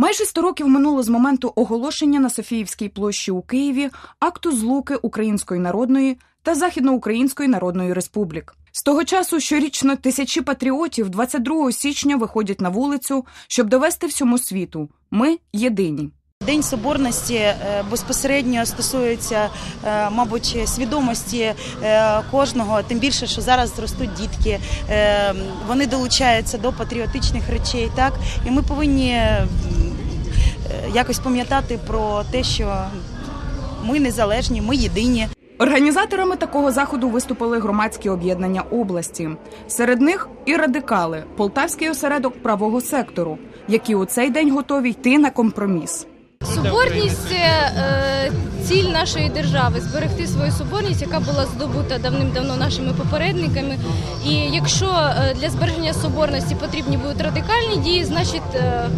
Майже 100 років минуло з моменту оголошення на Софіївській площі у Києві акту злуки Української народної та Західноукраїнської Народної Республік. З того часу щорічно тисячі патріотів 22 січня виходять на вулицю, щоб довести всьому світу: ми єдині. День соборності е, безпосередньо стосується, е, мабуть, свідомості е, кожного. Тим більше, що зараз ростуть дітки, вони долучаються до патріотичних речей. Так і ми повинні якось пам'ятати про те, що ми незалежні, ми єдині. Організаторами такого заходу виступили громадські об'єднання області. Серед них і радикали Полтавський осередок правого сектору, які у цей день готові йти на компроміс. Соборність це е, ціль нашої держави зберегти свою соборність, яка була здобута давним-давно нашими попередниками. І якщо е, для збереження соборності потрібні будуть радикальні дії, значить е,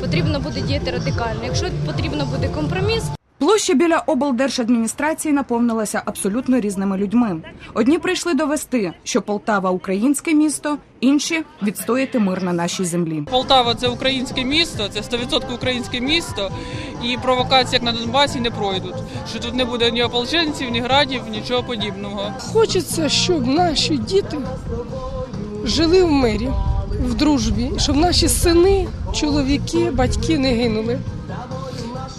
потрібно буде діяти радикально. Якщо потрібно буде компроміс, Площа біля облдержадміністрації наповнилася абсолютно різними людьми. Одні прийшли довести, що Полтава українське місто, інші відстояти мир на нашій землі. Полтава це українське місто, це 100% українське місто, і провокації, як на Донбасі, не пройдуть. Що тут не буде ні ополченців, ні градів, нічого подібного. Хочеться, щоб наші діти жили в мирі, в дружбі, щоб наші сини, чоловіки, батьки не гинули.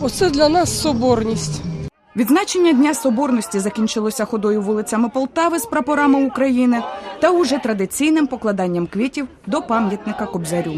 Оце для нас соборність. Відзначення Дня Соборності закінчилося ходою вулицями Полтави з прапорами України та уже традиційним покладанням квітів до пам'ятника Кобзарю.